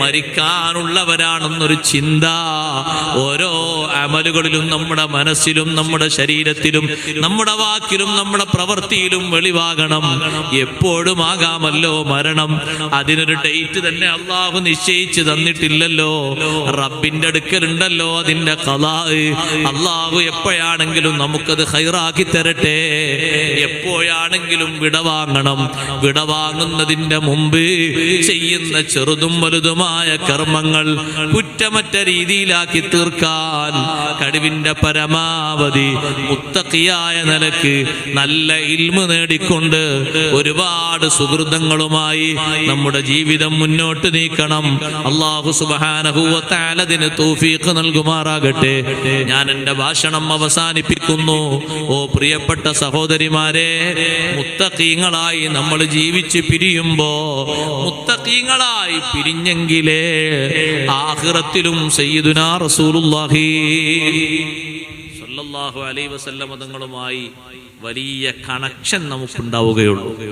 മരിക്കാനുള്ളവരാണെന്നൊരു ചിന്ത ഓരോ അമലുകളിലും നമ്മുടെ മനസ്സിലും നമ്മുടെ ശരീരത്തിലും നമ്മുടെ വാക്കിലും നമ്മുടെ പ്രവൃത്തിയിലും വെളിവാകണം. എപ്പോഴും ആകാമല്ലോ മരണം. അതിനൊരു ഡേറ്റ് തന്നെ അള്ളാഹു നിശ്ചയിച്ചു തന്നിട്ടില്ലല്ലോ. റബ്ബിന്റെ അടുക്കലുണ്ടല്ലോ അതിന്റെ കഥ അള്ളാഹു എപ്പോഴാണെങ്കിലും നമുക്കത് ഹൈറാക്കി തരട്ടെ. എപ്പോഴാണെങ്കിലും വിടവാങ്ങണം. വിടവാങ്ങുന്നതിന്റെ മുമ്പ് ചെയ്യുന്ന ചെറുതും വലുതുമായ കർമ്മങ്ങൾ കുറ്റമറ്റ രീതിയിലാക്കി തീർക്കാൻ കഴിവിന്റെ പരമാവധി മുത്തക്കിയായ നിലയ്ക്ക് നല്ല ഇൽമ നേടിക്കൊണ്ട് ഒരുപാട് സുഹൃതങ്ങളുമായി നമ്മുടെ ജീവിതം മുന്നോട്ട് നീക്കണം. അള്ളാഹു സുബാനഹുവത്താലതിന് തൗഫീഖ് നൽകുമാറാകട്ടെ. ഞാൻ എന്റെ ഭാഷണം അവസാനിപ്പിക്കുന്നു. ഓ പ്രിയപ്പെട്ട സഹോദരിമാരെ മുത്തക്കീങ്ങളായി നമ്മൾ ജീവിച്ച് പിരിയുമ്പോ മുത്തക്കീങ്ങളായി പിരിഞ്ഞെങ്കിലേ ആഹ്റത്തിലും സയ്യിദുനാ റസൂലുള്ളാഹി സല്ലല്ലാഹു അലൈഹി വസല്ലമ തങ്ങളുമായി വലിയ കണക്ഷൻ നമുക്കുണ്ടാവുകയുള്ളൂ.